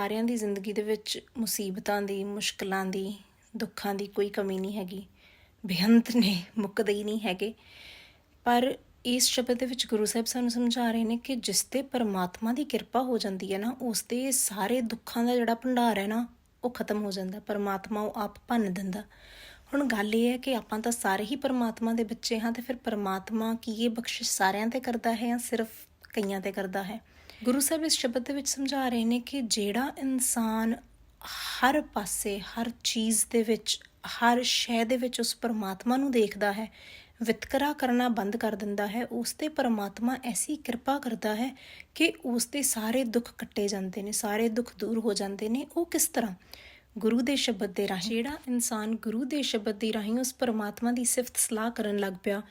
ਸਾਰਿਆਂ ਦੀ ਜ਼ਿੰਦਗੀ ਦੇ ਵਿੱਚ ਮੁਸੀਬਤਾਂ ਦੀ, ਮੁਸ਼ਕਲਾਂ ਦੀ, ਦੁੱਖਾਂ ਦੀ ਕੋਈ ਕਮੀ ਨਹੀਂ ਹੈਗੀ। ਬੇਅੰਤ ਨੇ, ਮੁੱਕਦੇ ਹੀ ਨਹੀਂ ਹੈਗੇ। ਪਰ ਇਸ ਸ਼ਬਦ ਦੇ ਵਿੱਚ ਗੁਰੂ ਸਾਹਿਬ ਸਾਨੂੰ ਸਮਝਾ ਰਹੇ ਨੇ ਕਿ ਜਿਸ ਤੇ ਪਰਮਾਤਮਾ ਦੀ ਕਿਰਪਾ ਹੋ ਜਾਂਦੀ ਹੈ ਨਾ, ਉਸ ਦੇ ਸਾਰੇ ਦੁੱਖਾਂ ਦਾ ਜਿਹੜਾ ਭੰਡਾਰ ਹੈ ਨਾ, ਉਹ ਖਤਮ ਹੋ ਜਾਂਦਾ। ਪਰਮਾਤਮਾ ਉਹ ਆਪ ਭੰਨ ਦਿੰਦਾ। ਹੁਣ ਗੱਲ ਇਹ ਹੈ ਕਿ ਆਪਾਂ ਤਾਂ ਸਾਰੇ ਹੀ ਪਰਮਾਤਮਾ ਦੇ ਬੱਚੇ ਹਾਂ ਤੇ ਫਿਰ ਪਰਮਾਤਮਾ ਕੀ ਇਹ ਬਖਸ਼ਿਸ਼ ਸਾਰਿਆਂ ਤੇ ਕਰਦਾ ਹੈ ਜਾਂ ਸਿਰਫ ਕਈਆਂ ਤੇ ਕਰਦਾ ਹੈ? ਗੁਰੂ ਸਾਹਿਬ ਇਸ ਸ਼ਬਦ ਦੇ ਵਿੱਚ ਸਮਝਾ ਰਹੇ ਨੇ ਕਿ ਜਿਹੜਾ ਇਨਸਾਨ ਹਰ ਪਾਸੇ, ਹਰ ਚੀਜ਼ ਦੇ ਵਿੱਚ, ਹਰ ਸ਼ੈ ਦੇ ਵਿੱਚ ਉਸ ਪਰਮਾਤਮਾ ਨੂੰ ਦੇਖਦਾ ਹੈ, ਵਿਤਕਰਾ ਕਰਨਾ ਬੰਦ ਕਰ ਦਿੰਦਾ ਹੈ, ਉਸ ਤੇ ਪਰਮਾਤਮਾ ਐਸੀ ਕਿਰਪਾ ਕਰਦਾ ਹੈ ਕਿ ਉਸ ਦੇ ਸਾਰੇ ਦੁੱਖ ਕੱਟੇ ਜਾਂਦੇ ਨੇ, ਸਾਰੇ ਦੁੱਖ ਦੂਰ ਹੋ ਜਾਂਦੇ ਨੇ। ਉਹ ਕਿਸ ਤਰ੍ਹਾਂ? ਗੁਰੂ ਦੇ ਸ਼ਬਦ ਦੇ ਰਾਹੀਂ। ਜਿਹੜਾ ਇਨਸਾਨ ਗੁਰੂ ਦੇ ਸ਼ਬਦ ਦੀ ਰਾਹੀਂ ਉਸ ਪਰਮਾਤਮਾ ਦੀ ਸਿਫਤ ਸਲਾਹ ਕਰਨ ਲੱਗ ਪਿਆ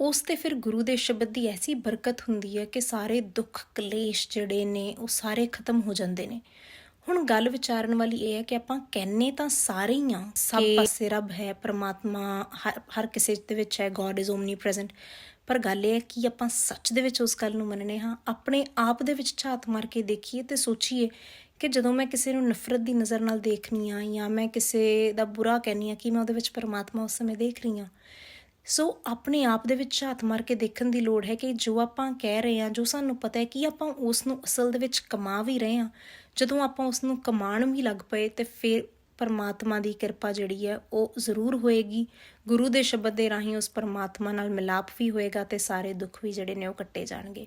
ਉਸ ਤੇ ਫਿਰ ਗੁਰੂ ਦੇ ਸ਼ਬਦ ਦੀ ਐਸੀ ਬਰਕਤ ਹੁੰਦੀ ਹੈ ਕਿ ਸਾਰੇ ਦੁੱਖ ਕਲੇਸ਼ ਜਿਹੜੇ ਨੇ ਉਹ ਸਾਰੇ ਖਤਮ ਹੋ ਜਾਂਦੇ ਨੇ। ਹੁਣ ਗੱਲ ਵਿਚਾਰਨ ਵਾਲੀ ਇਹ ਹੈ ਕਿ ਆਪਾਂ ਕਹਿੰਨੇ ਤਾਂ ਸਾਰੇ ਹੀ ਆ ਸਭ ਪਾਸੇ ਰੱਬ ਹੈ ਪਰਮਾਤਮਾ ਹਰ ਕਿਸੇ ਦੇ ਵਿੱਚ ਹੈ ਗੋਡ ਇਜ਼ ਓਮਨੀ ਪ੍ਰੈਜ਼ੈਂਟ ਪਰ ਗੱਲ ਇਹ ਹੈ ਕਿ ਆਪਾਂ ਸੱਚ ਦੇ ਵਿੱਚ ਉਸ ਗੱਲ ਨੂੰ ਮੰਨਨੇ ਹਾਂ ਆਪਣੇ ਆਪ ਦੇ ਵਿੱਚ ਝਾਤ ਮਾਰ ਕੇ ਦੇਖੀਏ ਤੇ ਸੋਚੀਏ ਕਿ ਜਦੋਂ ਮੈਂ ਕਿਸੇ ਨੂੰ ਨਫ਼ਰਤ ਦੀ ਨਜ਼ਰ ਨਾਲ ਦੇਖਨੀ ਆ ਜਾਂ ਮੈਂ ਕਿਸੇ ਦਾ ਬੁਰਾ ਕਹਿੰਨੀ ਆ ਕਿ ਮੈਂ ਉਹਦੇ ਵਿੱਚ ਪਰਮਾਤਮਾ ਉਸ ਸਮੇਂ ਦੇਖ ਰਹੀ ਆ ਸੋ ਆਪਣੇ ਆਪ ਦੇ ਵਿੱਚ ਝਾਤ ਮਾਰ ਕੇ ਦੇਖਣ ਦੀ ਲੋੜ ਹੈ ਕਿ ਜੋ ਆਪਾਂ ਕਹਿ ਰਹੇ ਹਾਂ, ਜੋ ਸਾਨੂੰ ਪਤਾ ਹੈ ਕਿ ਆਪਾਂ ਉਸ ਨੂੰ ਅਸਲ ਦੇ ਵਿੱਚ ਕਮਾ ਵੀ ਰਹੇ ਹਾਂ। ਜਦੋਂ ਆਪਾਂ ਉਸ ਨੂੰ ਕਮਾਣ ਵੀ ਲੱਗ ਪਏ, ਤੇ ਫਿਰ ਪਰਮਾਤਮਾ ਦੀ ਕਿਰਪਾ ਜਿਹੜੀ ਹੈ, ਉਹ ਜ਼ਰੂਰ ਹੋਏਗੀ। ਗੁਰੂ ਦੇ ਸ਼ਬਦ ਦੇ ਰਾਹੀਂ ਉਸ ਪਰਮਾਤਮਾ ਨਾਲ ਮਿਲਾਪ ਵੀ ਹੋਏਗਾ ਤੇ ਸਾਰੇ ਦੁੱਖ ਵੀ ਜਿਹੜੇ ਨੇ ਉਹ ਕੱਟੇ ਜਾਣਗੇ।